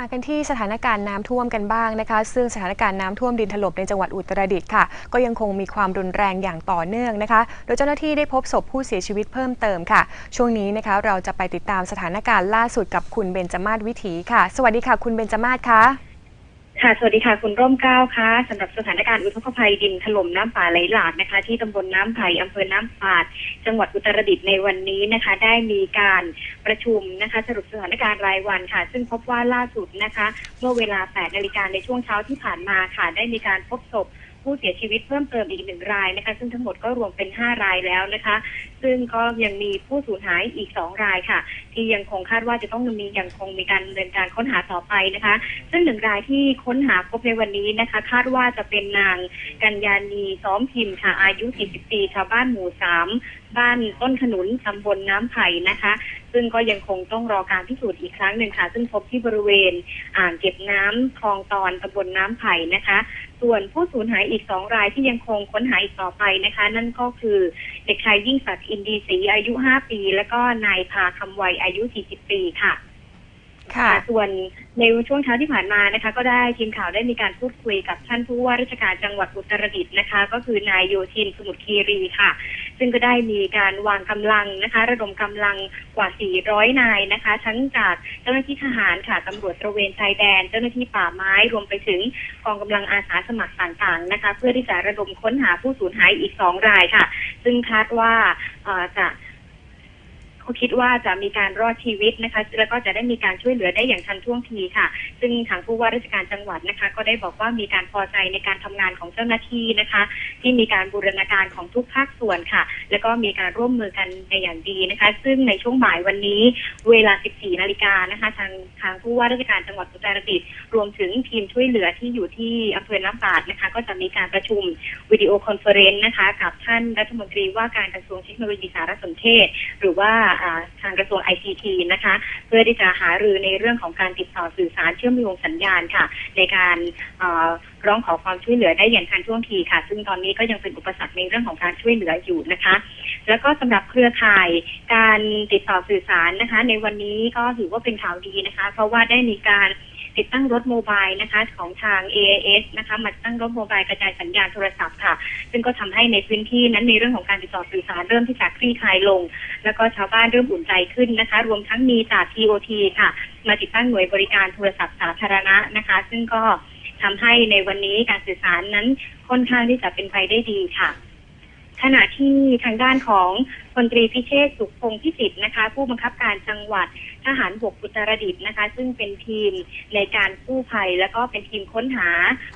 มากันที่สถานการณ์น้ำท่วมกันบ้างนะคะ ซึ่งสถานการณ์น้ำท่วมดินถล่มในจังหวัดอุตรดิตถ์ค่ะ ก็ยังคงมีความรุนแรงอย่างต่อเนื่องนะคะ โดยเจ้าหน้าที่ได้พบศพผู้เสียชีวิตเพิ่มเติมค่ะ ช่วงนี้นะคะเราจะไปติดตามสถานการณ์ล่าสุดกับคุณเบนจมาศวิถีค่ะ สวัสดีค่ะ คุณเบนจมาศคะ ค่ะ สวัสดีค่ะ คุณร่มเกล้าค่ะสำหรับสถานการณ์อุทกภัยดินถล่มน้ำป่าไหลหลากนะคะ ที่ตำบลน้ำไผ่อำเภอน้ำปาด จังหวัดอุตรดิตถ์ในวันนี้นะคะ ได้มีการประชุมนะคะ สรุปสถานการณ์รายวันค่ะ ซึ่งพบว่าล่าสุดนะคะ เมื่อเวลา 8 นาฬิกาในช่วงเช้าที่ผ่านมาค่ะ ได้มีการพบศพ ผู้เสียชีวิตเพิ่มเติมอีกหนึ่งรายนะคะ ซึ่งทั้งหมดก็รวมเป็น 5 รายแล้วนะคะ ซึ่งก็ยังมีผู้สูญหายอีก 2 รายค่ะ ที่ยังคงคาดว่าจะต้องมียังคงมีการดำเนินการค้นหาต่อไปนะคะ ซึ่งหนึ่งรายที่ค้นหาพบในวันนี้นะคะ คาดว่าจะเป็นนางกัญญานีซ้อมพิมพ์ค่ะ อายุ 40 ปี ชาวบ้านหมู่ 3 บ้านต้นขนุนตำบลน้ำไผ่นะคะ ซึ่งก็ยังคงต้องรอการพิสูจน์อีกครั้งหนึ่งค่ะ ซึ่งพบที่บริเวณอ่างเก็บน้ำคลองตอนตำบลน้ำไผ่นะคะ ส่วนผู้สูญหายอีกสองรายที่ยังคงค้นหาอีกต่อไปนะคะ นั่นก็คือเด็กชายยิ่งศักดิ์อินดีศรีอายุ 5 ปี แล้วก็นายพาคำไวอายุ 40 ปีค่ะ ค่ะส่วนในช่วงเช้าที่ผ่านมานะคะ ก็ได้ทีมข่าวได้มีการพูดคุยกับท่านผู้ว่าราชการจังหวัดอุตรดิตถ์นะคะ ก็คือนายโยธินสมุทรคีรีค่ะ ซึ่งก็ได้มีการวางกำลังนะคะ ระดมกำลังกว่า 400 นายนะคะ ทั้งจากเจ้าหน้าที่ทหารค่ะตำรวจตระเวนชายแดน เจ้าหน้าที่ป่าไม้รวมไปถึงกองกำลังอาสาสมัครต่างๆนะคะ เพื่อที่จะระดมค้นหาผู้สูญหายอีกสองรายค่ะ ซึ่งคาดว่าจะ เขาคิดว่าจะมีการรอดชีวิตนะคะ แล้วก็จะได้มีการช่วยเหลือได้อย่างทันท่วงทีค่ะ ซึ่งทางผู้ว่าราชการจังหวัดนะคะ ก็ได้บอกว่ามีการพอใจในการทำงานของเจ้าหน้าที่นะคะ ที่มีการบูรณาการของทุกภาคส่วนค่ะ แล้วก็มีการร่วมมือกันในอย่างดีนะคะ ซึ่งในช่วงบ่ายวันนี้เวลา 14 นาฬิกานะคะ ทางทางผู้ว่าราชการจังหวัดอุตรดิตถ์รวมถึงทีมช่วยเหลือที่อยู่ที่อำเภอน้ำปาดนะคะ ก็จะมีการประชุมวิดีโอคอนเฟอเรนซ์นะคะ กับท่านรัฐมนตรีว่าการกระทรวงเทคโนโลยีสารสนเทศ หรือว่าทางกระทรวง ICT นะคะ เพื่อที่จะหารือในเรื่องของการติดต่อสื่อสารเชื่อมโยงสัญญาณค่ะ ในการร้องขอความช่วยเหลือได้อย่างทันท่วงทีค่ะ ซึ่งตอนนี้ก็ยังเป็นอุปสรรคในเรื่องของการช่วยเหลืออยู่นะคะ แล้วก็สำหรับเครือข่ายการติดต่อสื่อสารนะคะ ในวันนี้ก็ถือว่าเป็นข่าวดีนะคะ เพราะว่าได้มีการ ติดตั้งรถโมบายนะคะ ของทาง AIS นะคะมาตั้งรถโมบายกระจายสัญญาณโทรศัพท์ค่ะ ซึ่งก็ทำให้ในพื้นที่นั้นในเรื่องของการติดต่อสื่อสารเริ่มที่จะคลี่คลายลง แล้วก็ชาวบ้านเริ่มอุ่นใจขึ้นนะคะ รวมทั้งมีจาก TOT ค่ะ มาติดตั้งหน่วยบริการโทรศัพท์สาธารณะนะคะ ซึ่งก็ทำให้ในวันนี้การสื่อสารนั้นค่อนข้างที่จะเป็นไปได้ดีค่ะ ขณะที่ทางด้านของพลตรีพิเชษฐ์สุขพงศ์พิสิทธิ์นะคะ ผู้บังคับการจังหวัดทหารบกอุตรดิตถ์นะคะ ซึ่งเป็นทีมในการกู้ภัย แล้วก็เป็นทีมค้นหา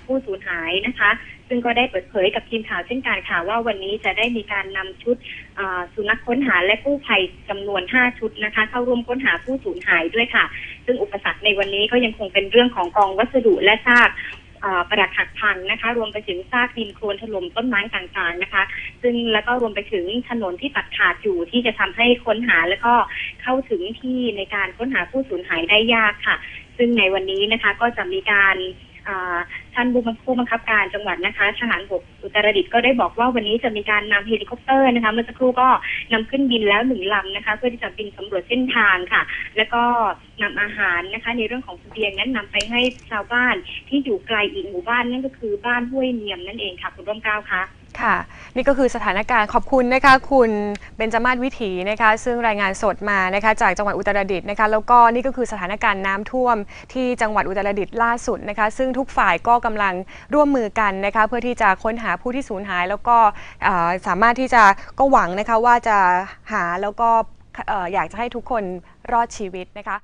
ผู้สูญหายนะคะ ซึ่งก็ได้เปิดเผยกับทีมข่าวเช่นกันค่ะว่าวันนี้จะได้มีการนำชุดอ่าสุนัขค้นหาและกู้ภัยจำนวน 5 ชุดนะคะ เข้าร่วมค้นหาผู้สูญหายด้วยค่ะ ซึ่งอุปสรรคในวันนี้ก็ยังคงเป็นเรื่องของกองวัสดุและซาก ประดักหักพังนะคะ รวมไปถึงซากดินโคลนถล่มต้นไม้ต่างๆนะคะ ซึ่งแล้วก็รวมไปถึงถนนที่ตัดขาดอยู่ที่จะทำให้ค้นหาแล้วก็เข้าถึงที่ในการค้นหาผู้สูญหายได้ยากค่ะ ซึ่งในวันนี้นะคะก็จะมีการ ท่านผู้บังผู้บังคับการจังหวัดนะคะทหารบกอุตรดิตถ์ก็ได้บอกว่าวันนี้จะมีการนำเฮลิคอปเตอร์นะคะ เมื่อสักครู่ก็นำขึ้นบินแล้วหนึ่งลำนะคะ เพื่อที่จะบินสำรวจเส้นทางค่ะ แล้วก็นำอาหารนะคะ ในเรื่องของเสบียงนั้นนำไปให้ชาวบ้านที่อยู่ไกลอีกหมู่บ้านนั่นก็คือบ้านห้วยเนียมนั่นเองค่ะคุณร่มเกล้าคะ ค่ะ นี่ก็คือสถานการณ์ขอบคุณนะคะคุณเบญจมาศวิถีนะคะซึ่งรายงานสดมานะคะจากจังหวัดอุตรดิตถ์นะคะแล้วก็นี่ก็คือสถานการณ์น้ำท่วมที่จังหวัดอุตรดิตถ์ล่าสุดนะคะซึ่งทุกฝ่ายก็กำลังร่วมมือกันนะคะเพื่อที่จะค้นหาผู้ที่สูญหาย แล้วก็สามารถที่จะก็หวังนะคะว่าจะหาแล้วก็อยากจะให้ทุกคนรอดชีวิตนะคะ